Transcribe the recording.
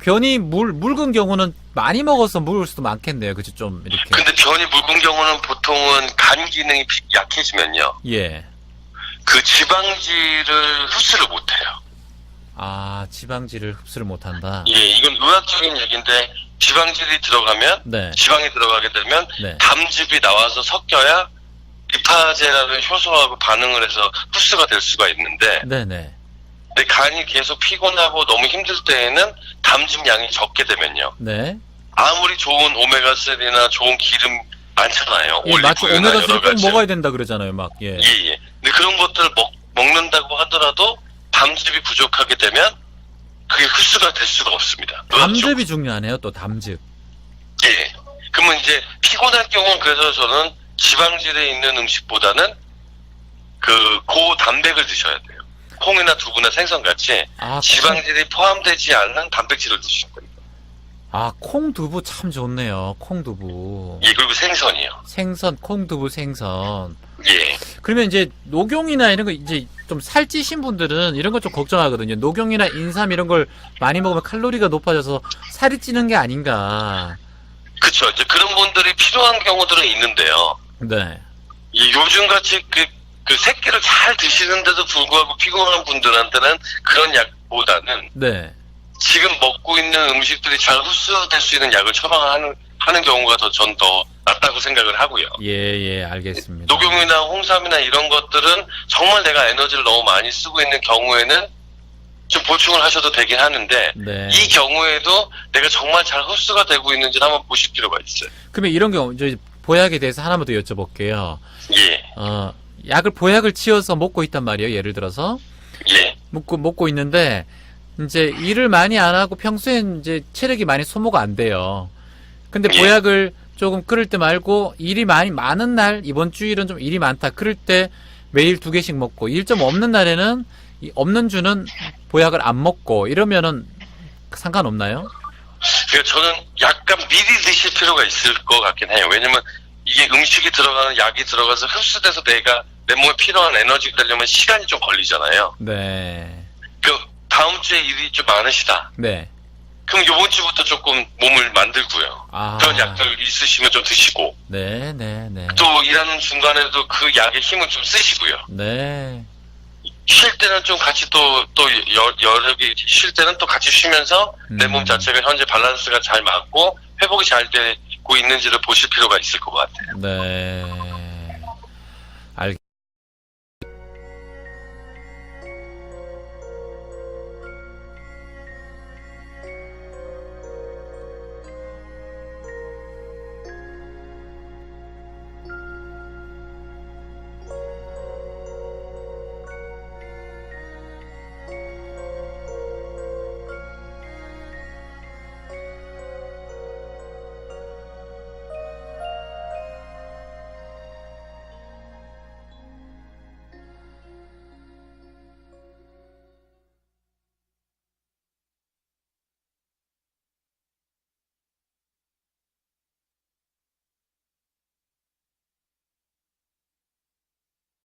변이 물 묽은 경우는 많이 먹어서 묽을 수도 많겠네요. 그죠? 좀 이렇게. 근데 변이 묽은 경우는 보통은 간 기능이 비- 약해지면요. 예. 그 지방질을 흡수를 못해요. 아 지방질을 흡수를 못한다. 예, 이건 의학적인 얘기인데 지방질이 들어가면 네. 지방이 들어가게 되면 네. 담즙이 나와서 섞여야 리파제라는 효소하고 반응을 해서 흡수가 될 수가 있는데 네네. 내 간이 계속 피곤하고 너무 힘들 때에는 담즙 양이 적게 되면요. 네. 아무리 좋은 오메가3나 좋은 기름 많잖아요. 예. 올리브유나 오메가3 여러 꼭 가지. 먹어야 된다 그러잖아요. 막 예. 예, 예. 근데 그런 것들 먹, 먹는다고 하더라도 담즙이 부족하게 되면 그게 흡수가 될 수가 없습니다. 담즙이 중요하네요. 또 담즙. 예. 그러면 이제 피곤할 경우는 그래서 저는 지방질에 있는 음식보다는 그 고단백을 드셔야 돼요. 콩이나 두부나 생선 같이 아, 지방질이 포함되지 않는 단백질을 드시면 됩니다. 아, 콩두부 참 좋네요. 콩두부. 예, 그리고 생선이요. 생선, 콩두부 생선. 예. 그러면 이제 녹용이나 이런 거 이제 좀 살찌신 분들은 이런 거 좀 걱정하거든요. 녹용이나 인삼 이런 걸 많이 먹으면 칼로리가 높아져서 살이 찌는 게 아닌가. 그쵸. 이제 그런 분들이 필요한 경우들은 있는데요. 네. 이 요즘 같이 그, 그 새끼를 잘 드시는데도 불구하고 피곤한 분들한테는 그런 약보다는 네. 지금 먹고 있는 음식들이 잘 흡수될 수 있는 약을 처방하는 하는 경우가 더 전 더 낫다고 생각을 하고요. 예, 예, 알겠습니다. 녹용이나 홍삼이나 이런 것들은 정말 내가 에너지를 너무 많이 쓰고 있는 경우에는 좀 보충을 하셔도 되긴 하는데 네. 이 경우에도 내가 정말 잘 흡수가 되고 있는지 를 한번 보실 필요가 있어요. 그러면 이런 경우, 이제 보약에 대해서 하나만 더 여쭤볼게요. 예, 어, 약을, 보약을 치어서 먹고 있단 말이에요. 예를 들어서. 예, 먹고, 먹고 있는데, 이제 일을 많이 안 하고 평소엔 이제 체력이 많이 소모가 안 돼요. 근데 예. 보약을 조금 끓을 때 말고 일이 많이 많은 날, 이번 주일은 좀 일이 많다. 그럴 때 매일 두 개씩 먹고, 일 좀 없는 날에는 이 없는 주는 보약을 안 먹고, 이러면은 상관없나요? 그러니까 저는 약간 미리 드실 필요가 있을 것 같긴 해요. 왜냐면 이게 음식이 들어가는 약이 들어가서 흡수돼서 내가 내 몸에 필요한 에너지가 되려면 시간이 좀 걸리잖아요. 네. 그 다음 주에 일이 좀 많으시다. 네. 그럼 요번 주부터 조금 몸을 만들고요. 아. 그런 약들 있으시면 좀 드시고 네, 네, 네. 또 일하는 중간에도 그 약의 힘을 좀 쓰시고요. 네. 쉴 때는 좀 같이 또, 또 여, 여력이 쉴 때는 또 같이 쉬면서 내 음. 몸 자체가 현재 밸런스가 잘 맞고 회복이 잘 되고 있는지를 보실 필요가 있을 것 같아요. 네.